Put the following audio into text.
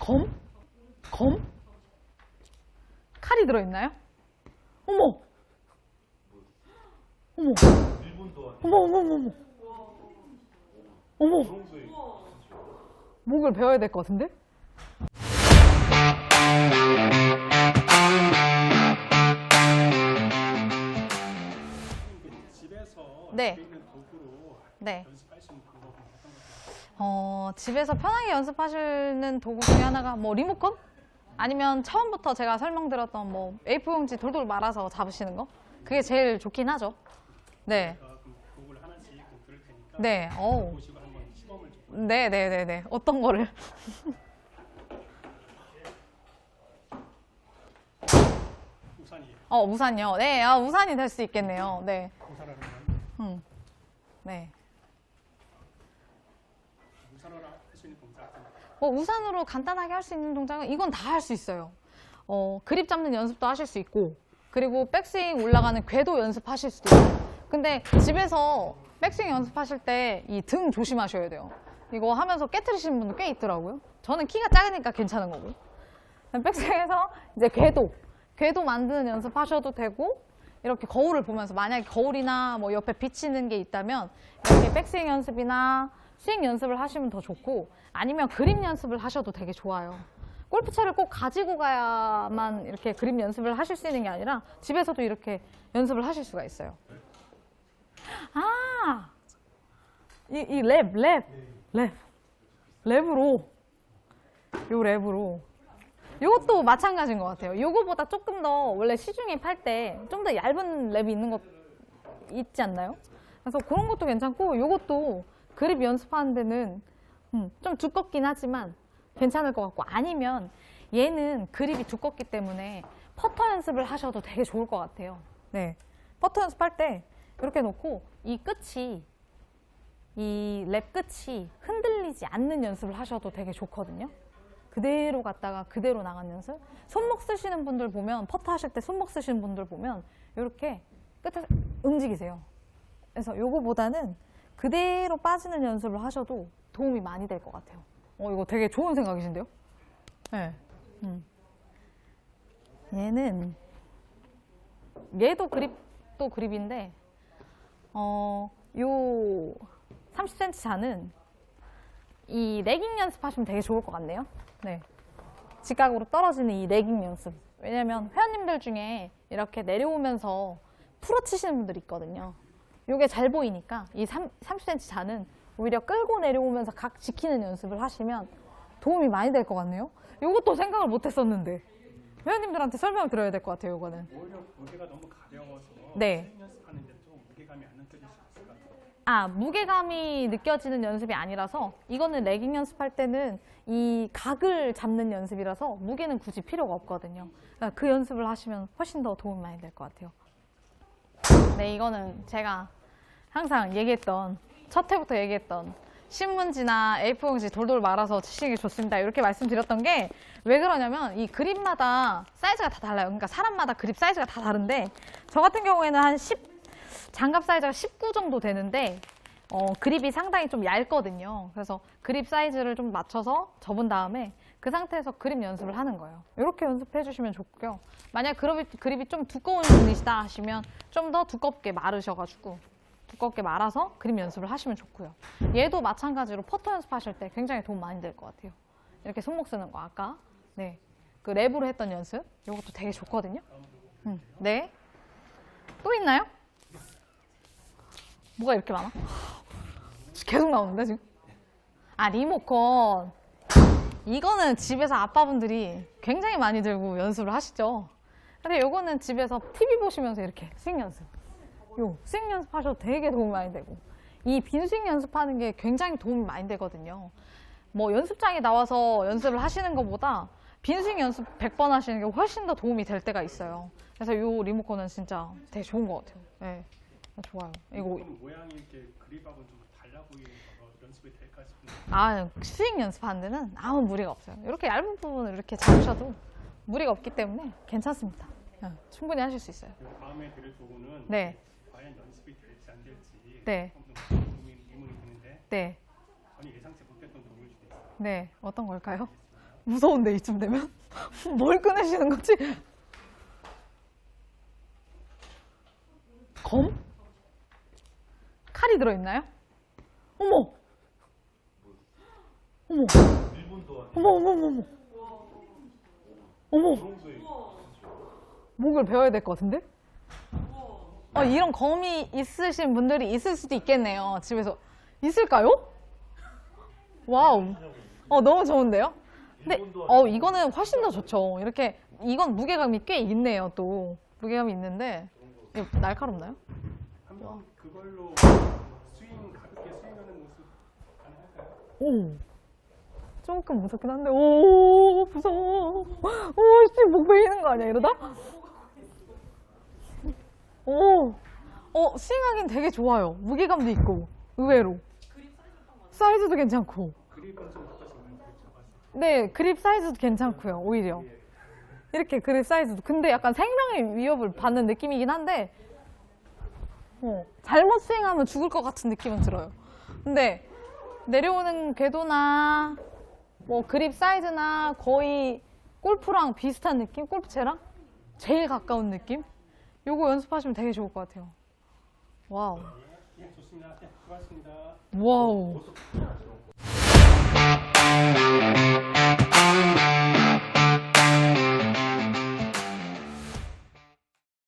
검? 검? 칼이 들어있나요? 어머! 어머! 어머, 어머, 어머, 어머. 어머! 목을 배워야 될 것 같은데? 네. 네. 어, 집에서 편하게 연습하시는 도구 중에 하나가 뭐 리모컨? 아니면 처음부터 제가 설명드렸던 뭐 A4 용지 돌돌 말아서 잡으시는 거? 그게 제일 좋긴 하죠. 네. 도구를 하나씩 좀 들을 테니까 네. 좀 네, 네, 네, 네. 어떤 거를? 우산이에요. 어, 우산이요. 네, 아, 우산이 될 수 있겠네요. 네. 우산을 하면 음. 네. 우산으로 할 수 있는 동작. 뭐 우산으로 간단하게 할 수 있는 동작은 이건 다 할 수 있어요. 어, 그립 잡는 연습도 하실 수 있고, 그리고 백스윙 올라가는 궤도 연습하실 수도 있고. 근데 집에서 백스윙 연습하실 때 이 등 조심하셔야 돼요. 이거 하면서 깨트리시는 분도 꽤 있더라고요. 저는 키가 작으니까 괜찮은 거고. 백스윙에서 이제 궤도, 궤도 만드는 연습하셔도 되고, 이렇게 거울을 보면서 만약에 거울이나 뭐 옆에 비치는 게 있다면 이렇게 백스윙 연습이나 스윙 연습을 하시면 더 좋고 아니면 그립 연습을 하셔도 되게 좋아요. 골프채를 꼭 가지고 가야만 이렇게 그립 연습을 하실 수 있는 게 아니라 집에서도 이렇게 연습을 하실 수가 있어요. 아, 이, 이 랩, 랩, 랩. 랩으로, 요 랩으로. 요것도 마찬가지인 것 같아요. 요거보다 조금 더 원래 시중에 팔 때 좀 더 얇은 랩이 있는 것 있지 않나요? 그래서 그런 것도 괜찮고 요것도 그립 연습하는 데는 음, 좀 두껍긴 하지만 괜찮을 것 같고 아니면 얘는 그립이 두껍기 때문에 퍼터 연습을 하셔도 되게 좋을 것 같아요. 네. 퍼터 연습할 때 이렇게 놓고 이 끝이 이 랩 끝이 흔들리지 않는 연습을 하셔도 되게 좋거든요. 그대로 갔다가 그대로 나간 연습. 손목 쓰시는 분들 보면 퍼터 하실 때 손목 쓰시는 분들 보면 이렇게 끝에 움직이세요. 그래서 요거보다는 그대로 빠지는 연습을 하셔도 도움이 많이 될 것 같아요. 어, 이거 되게 좋은 생각이신데요? 네. 음. 얘는, 얘도 그립도 그립인데, 어, 요 30cm 잔은 이 레깅 연습하시면 되게 좋을 것 같네요. 네. 직각으로 떨어지는 이 레깅 연습. 왜냐면 회원님들 중에 이렇게 내려오면서 풀어 치시는 분들이 있거든요. 요게 잘 보이니까 이 3, 30cm 잔은 오히려 끌고 내려오면서 각 지키는 연습을 하시면 도움이 많이 될 것 같네요. 요것도 생각을 못 했었는데. 회원님들한테 설명을 드려야 될 것 같아요, 요거는. 오히려 무게가 너무 가벼워서 네. 연습하는데 좀 무게감이 안 느껴질 수 있을 것 같아요. 아, 무게감이 느껴지는 연습이 아니라서 이거는 레깅 연습할 때는 이 각을 잡는 연습이라서 무게는 굳이 필요가 없거든요. 그러니까 그 연습을 하시면 훨씬 더 도움이 많이 될 것 같아요. 네, 이거는 제가 항상 얘기했던 첫 회부터 얘기했던 신문지나 A4용지 돌돌 말아서 치시기 좋습니다. 이렇게 말씀드렸던 게 왜 그러냐면 이 그립마다 사이즈가 다 달라요. 그러니까 사람마다 그립 사이즈가 다 다른데 저 같은 경우에는 한 10, 장갑 사이즈가 19 정도 되는데 어, 그립이 상당히 좀 얇거든요. 그래서 그립 사이즈를 좀 맞춰서 접은 다음에 그 상태에서 그립 연습을 하는 거예요. 이렇게 연습해 주시면 좋고요. 만약 그립이, 그립이 좀 두꺼운 분이시다 하시면 좀 더 두껍게 마르셔가지고 두껍게 말아서 그립 연습을 하시면 좋고요. 얘도 마찬가지로 퍼터 연습하실 때 굉장히 도움 많이 될 것 같아요. 이렇게 손목 쓰는 거 아까 네. 그 랩으로 했던 연습 이것도 되게 좋거든요. 음, 네. 또 있나요? 뭐가 이렇게 많아? 계속 나오는데 지금? 아 리모컨. 이거는 집에서 아빠분들이 굉장히 많이 들고 연습을 하시죠. 근데 요거는 집에서 TV 보시면서 이렇게 스윙 연습. 요 스윙 연습하셔도 되게 도움이 많이 되고 이 빈스윙 연습하는 게 굉장히 도움이 많이 되거든요. 뭐 연습장에 나와서 연습을 하시는 것보다 빈스윙 연습 100번 하시는 게 훨씬 더 도움이 될 때가 있어요. 그래서 요 리모컨은 진짜 되게 좋은 것 같아요. 네. 좋아요. 이거 좀 모양이 이렇게 그립하고 좀 달라 보이는 거 연습이 될까 싶은데 아 스윙 연습하는 데는 아무 무리가 없어요. 이렇게 얇은 부분을 이렇게 잡으셔도 무리가 없기 때문에 괜찮습니다. 네, 충분히 하실 수 있어요. 그 다음에 드릴 도구는 네, 과연 연습이 될지 안 될지 네. 좀 의문이, 의문이 드는데 네, 전혀 예상치 못했던 도구일 수도 있어요. 네. 어떤 걸까요? 무서운데 이쯤 되면 뭘 꺼내시는 거지? 검? 칼이 들어있나요? 어머! 어머! 일본도 어머 어머 어머 어머 어머 목을 배워야 될 것 같은데? 어, 이런 검이 있으신 분들이 있을 수도 있겠네요 집에서 있을까요? 와우 어 너무 좋은데요? 근데 어 이거는 훨씬 더 좋죠 이렇게 이건 무게감이 꽤 있네요 또 무게감이 있는데 이거 날카롭나요? 한번 그걸로 스윙 가볍게 스윙하는 모습 가능할까요? 오 조금 무섭긴 한데 오 무서워. 오씨 목 베이는 거 아니야 이러다? 오, 어 스윙하긴 되게 좋아요. 무게감도 있고 의외로. 사이즈도 괜찮고. 네 그립 사이즈도 괜찮고요 오히려. 이렇게 그립 사이즈도. 근데 약간 생명의 위협을 받는 느낌이긴 한데 어, 잘못 스윙하면 죽을 것 같은 느낌은 들어요. 근데 내려오는 궤도나 뭐 그립 사이즈나 거의 골프랑 비슷한 느낌? 골프채랑? 제일 가까운 느낌? 요거 연습하시면 되게 좋을 것 같아요. 와우. 예, 좋습니다. 고맙습니다. 와우.